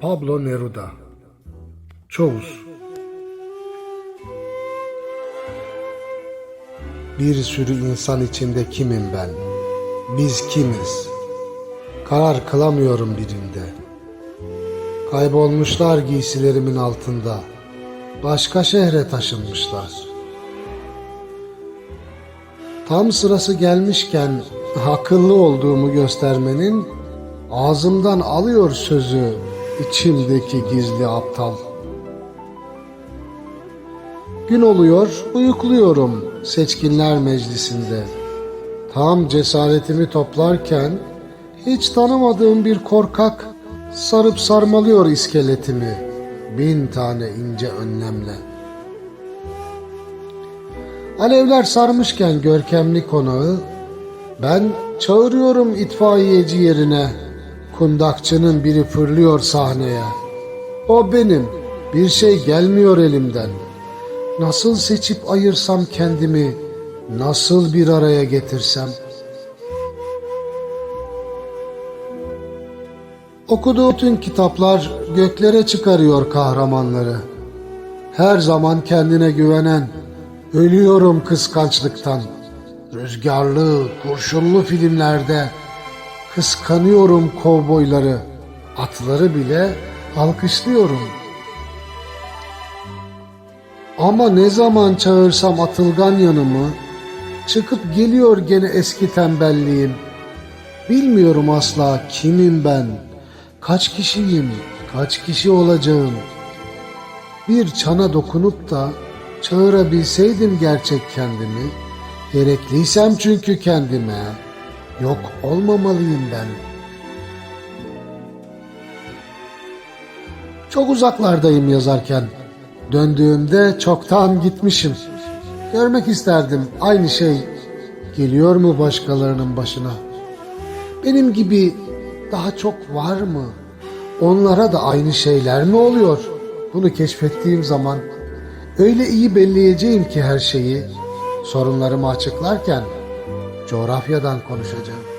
Pablo Neruda Çoğuz Bir sürü insan içinde kimim ben? Biz kimiz? Karar kılamıyorum birinde. Kaybolmuşlar giysilerimin altında. Başka şehre taşınmışlar. Tam sırası gelmişken akıllı olduğumu göstermenin ağzımdan alıyor sözü içimdeki gizli aptal. Gün oluyor, uyukluyorum seçkinler meclisinde. Tam cesaretimi toplarken hiç tanımadığım bir korkak sarıp sarmalıyor iskeletimi bin tane ince önlemle. Alevler sarmışken görkemli konağı ben çağırıyorum itfaiyeci yerine. Kundakçının biri fırlıyor sahneye. O benim. Bir şey gelmiyor elimden. Nasıl seçip ayırsam kendimi, nasıl bir araya getirsem. Okuduğu bütün kitaplar göklere çıkarıyor kahramanları. Her zaman kendine güvenen, ölüyorum kıskançlıktan. Rüzgarlı, kurşunlu filmlerde kıskanıyorum kovboyları. Atları bile alkışlıyorum. Ama ne zaman çağırsam atılgan yanımı, çıkıp geliyor gene eski tembelliğim. Bilmiyorum asla kimim ben, kaç kişiyim, kaç kişi olacağım. Bir çana dokunup da çağırabilseydim gerçek kendimi, gerekliysem çünkü kendime, yok olmamalıyım ben. Çok uzaklardayım yazarken, döndüğümde çoktan gitmişim. Görmek isterdim aynı şey geliyor mu başkalarının başına? Benim gibi daha çok var mı? Onlara da aynı şeyler mi oluyor? Bunu keşfettiğim zaman öyle iyi belleyeceğim ki her şeyi sorunlarımı açıklarken coğrafyadan konuşacağım.